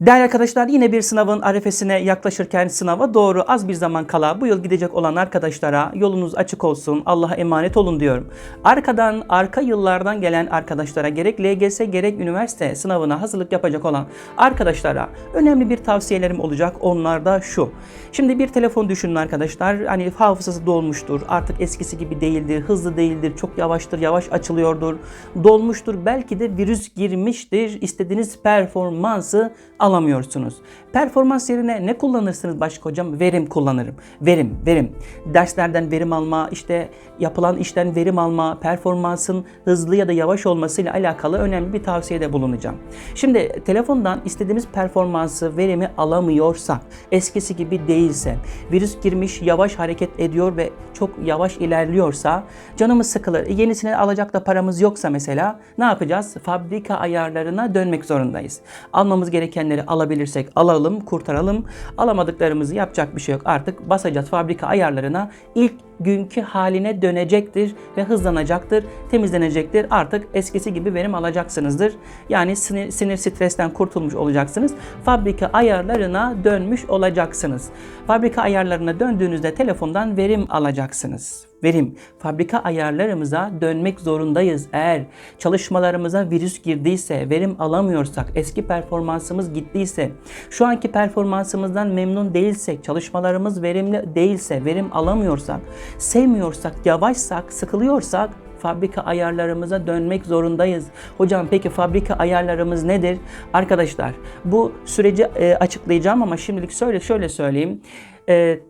Değerli arkadaşlar yine bir sınavın arefesine yaklaşırken sınava doğru az bir zaman kala bu yıl gidecek olan arkadaşlara yolunuz açık olsun Allah'a emanet olun diyorum. Arkadan arka yıllardan gelen arkadaşlara gerek LGS gerek üniversite sınavına hazırlık yapacak olan arkadaşlara önemli bir tavsiyelerim olacak. Onlar da şu. Şimdi bir telefon düşünün arkadaşlar. Hani hafızası dolmuştur. Artık eskisi gibi değildir. Hızlı değildir. Çok yavaştır. Yavaş açılıyordur. Dolmuştur. Belki de virüs girmiştir. İstediğiniz performansı alamıyorsunuz. Performans yerine ne kullanırsınız başka hocam? Verim kullanırım. Verim, verim. Derslerden verim alma, işte yapılan işten verim alma, performansın hızlı ya da yavaş olmasıyla alakalı önemli bir tavsiyede bulunacağım. Şimdi telefondan istediğimiz performansı, verimi alamıyorsak, eskisi gibi değilse, virüs girmiş, yavaş hareket ediyor ve çok yavaş ilerliyorsa canımız sıkılır. E, yenisini alacak da paramız yoksa mesela ne yapacağız? Fabrika ayarlarına dönmek zorundayız. Almamız gerekenleri alabilirsek alalım, kurtaralım. Alamadıklarımızı yapacak bir şey yok. Artık basacağız fabrika ayarlarına. İlk günkü haline dönecektir ve hızlanacaktır, temizlenecektir. Artık eskisi gibi verim alacaksınızdır. Yani sinir, sinir stresten kurtulmuş olacaksınız. Fabrika ayarlarına dönmüş olacaksınız. Fabrika ayarlarına döndüğünüzde telefondan verim alacaksınız verim, fabrika ayarlarımıza dönmek zorundayız. Eğer çalışmalarımıza virüs girdiyse, verim alamıyorsak, eski performansımız gittiyse, şu anki performansımızdan memnun değilsek, çalışmalarımız verimli değilse, verim alamıyorsak, sevmiyorsak, yavaşsak, sıkılıyorsak fabrika ayarlarımıza dönmek zorundayız. Hocam peki fabrika ayarlarımız nedir? Arkadaşlar bu süreci e, açıklayacağım ama şimdilik şöyle şöyle söyleyeyim. E,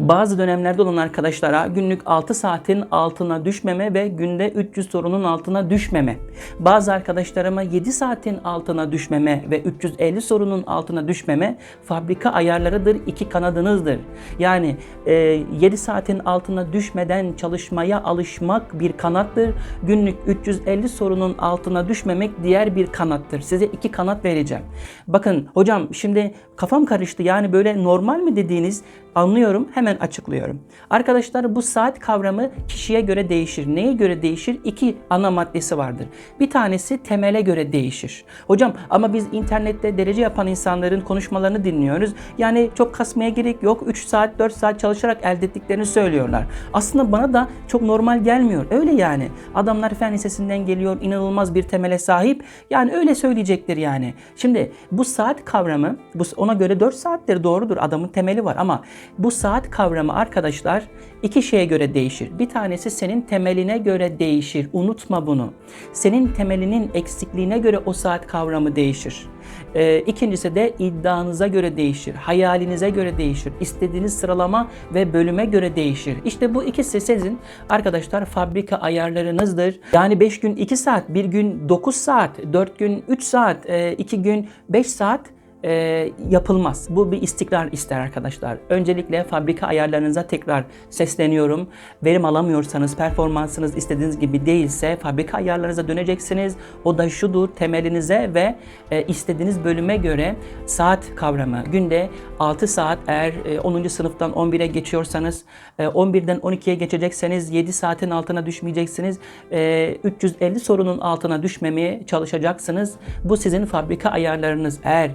bazı dönemlerde olan arkadaşlara günlük 6 saatin altına düşmeme ve günde 300 sorunun altına düşmeme. Bazı arkadaşlarıma 7 saatin altına düşmeme ve 350 sorunun altına düşmeme fabrika ayarlarıdır, iki kanadınızdır. Yani e, 7 saatin altına düşmeden çalışmaya alışmak bir kanattır. Günlük 350 sorunun altına düşmemek diğer bir kanattır. Size iki kanat vereceğim. Bakın hocam şimdi kafam karıştı. Yani böyle normal mi dediğiniz anlıyorum hemen açıklıyorum. Arkadaşlar bu saat kavramı kişiye göre değişir. Neye göre değişir? İki ana maddesi vardır. Bir tanesi temele göre değişir. Hocam ama biz internette derece yapan insanların konuşmalarını dinliyoruz. Yani çok kasmaya gerek yok. 3 saat 4 saat çalışarak elde ettiklerini söylüyorlar. Aslında bana da çok normal gelmiyor. Öyle yani. Adamlar fen lisesinden geliyor. inanılmaz bir temele sahip. Yani öyle söyleyecektir yani. Şimdi bu saat kavramı ona göre 4 saattir doğrudur. Adamın temeli var ama bu saat kavramı arkadaşlar iki şeye göre değişir. Bir tanesi senin temeline göre değişir. Unutma bunu. Senin temelinin eksikliğine göre o saat kavramı değişir. Ee, ikincisi de iddianıza göre değişir. Hayalinize göre değişir. istediğiniz sıralama ve bölüme göre değişir. İşte bu ikisi sizin arkadaşlar fabrika ayarlarınızdır. Yani 5 gün 2 saat, 1 gün 9 saat, 4 gün 3 saat, 2 gün 5 saat e, yapılmaz. Bu bir istikrar ister arkadaşlar. Öncelikle fabrika ayarlarınıza tekrar sesleniyorum. Verim alamıyorsanız, performansınız istediğiniz gibi değilse fabrika ayarlarınıza döneceksiniz. O da şudur, temelinize ve e, istediğiniz bölüme göre saat kavramı. Günde 6 saat eğer e, 10. sınıftan 11'e geçiyorsanız, e, 11'den 12'ye geçecekseniz 7 saatin altına düşmeyeceksiniz. E, 350 sorunun altına düşmemeye çalışacaksınız. Bu sizin fabrika ayarlarınız. Eğer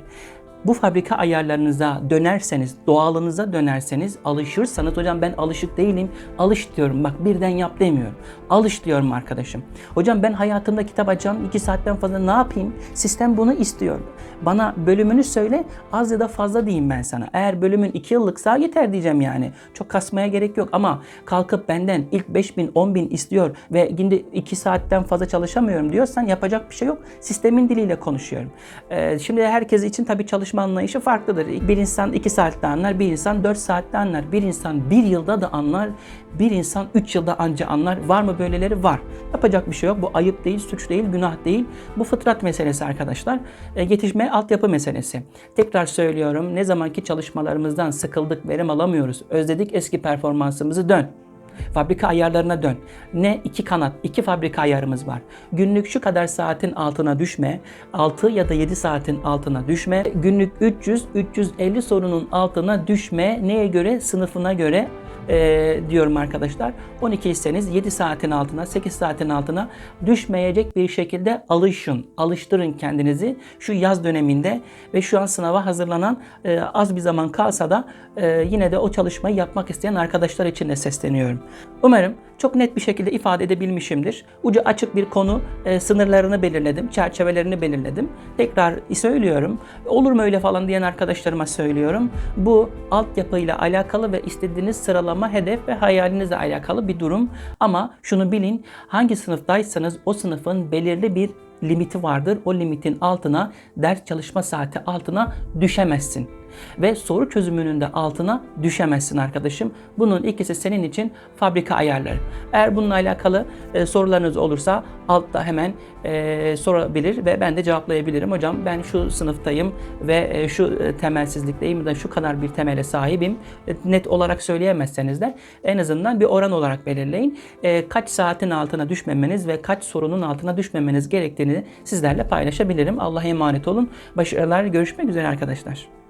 bu fabrika ayarlarınıza dönerseniz, doğalınıza dönerseniz, alışırsanız hocam ben alışık değilim. Alış diyorum. Bak birden yap demiyorum. Alış diyorum arkadaşım. Hocam ben hayatımda kitap açacağım. 2 saatten fazla ne yapayım? Sistem bunu istiyor. Bana bölümünü söyle. Az ya da fazla diyeyim ben sana. Eğer bölümün 2 yıllıksa yeter diyeceğim yani. Çok kasmaya gerek yok ama kalkıp benden ilk 5000 10000 istiyor ve günde 2 saatten fazla çalışamıyorum diyorsan yapacak bir şey yok. Sistemin diliyle konuşuyorum. Ee, şimdi herkes için tabii çalışma anlayışı farklıdır. Bir insan 2 saatte anlar, bir insan 4 saatte anlar. Bir insan 1 yılda da anlar, bir insan 3 yılda anca anlar. Var mı böyleleri? Var. Yapacak bir şey yok. Bu ayıp değil, suç değil, günah değil. Bu fıtrat meselesi arkadaşlar. E, yetişme altyapı meselesi. Tekrar söylüyorum. Ne zamanki çalışmalarımızdan sıkıldık, verim alamıyoruz, özledik eski performansımızı dön. Fabrika ayarlarına dön. Ne iki kanat, iki fabrika ayarımız var. Günlük şu kadar saatin altına düşme, 6 ya da 7 saatin altına düşme. Günlük 300-350 sorunun altına düşme. Neye göre? Sınıfına göre e, diyorum arkadaşlar. 12 iseniz 7 saatin altına, 8 saatin altına düşmeyecek bir şekilde alışın. Alıştırın kendinizi şu yaz döneminde ve şu an sınava hazırlanan e, az bir zaman kalsa da e, yine de o çalışmayı yapmak isteyen arkadaşlar için de sesleniyorum. Umarım çok net bir şekilde ifade edebilmişimdir. Ucu açık bir konu e, sınırlarını belirledim, çerçevelerini belirledim. Tekrar söylüyorum. Olur mu öyle falan diyen arkadaşlarıma söylüyorum. Bu altyapıyla alakalı ve istediğiniz sıralama, hedef ve hayalinizle alakalı bir durum. Ama şunu bilin, hangi sınıftaysanız o sınıfın belirli bir limiti vardır. O limitin altına, ders çalışma saati altına düşemezsin ve soru çözümünün de altına düşemezsin arkadaşım. Bunun ikisi senin için fabrika ayarları. Eğer bununla alakalı e, sorularınız olursa altta hemen e, sorabilir ve ben de cevaplayabilirim. Hocam ben şu sınıftayım ve e, şu e, temelsizlikteyim da şu kadar bir temele sahibim. E, net olarak söyleyemezseniz de en azından bir oran olarak belirleyin. E, kaç saatin altına düşmemeniz ve kaç sorunun altına düşmemeniz gerektiğini sizlerle paylaşabilirim. Allah'a emanet olun. Başarılar. Görüşmek üzere arkadaşlar.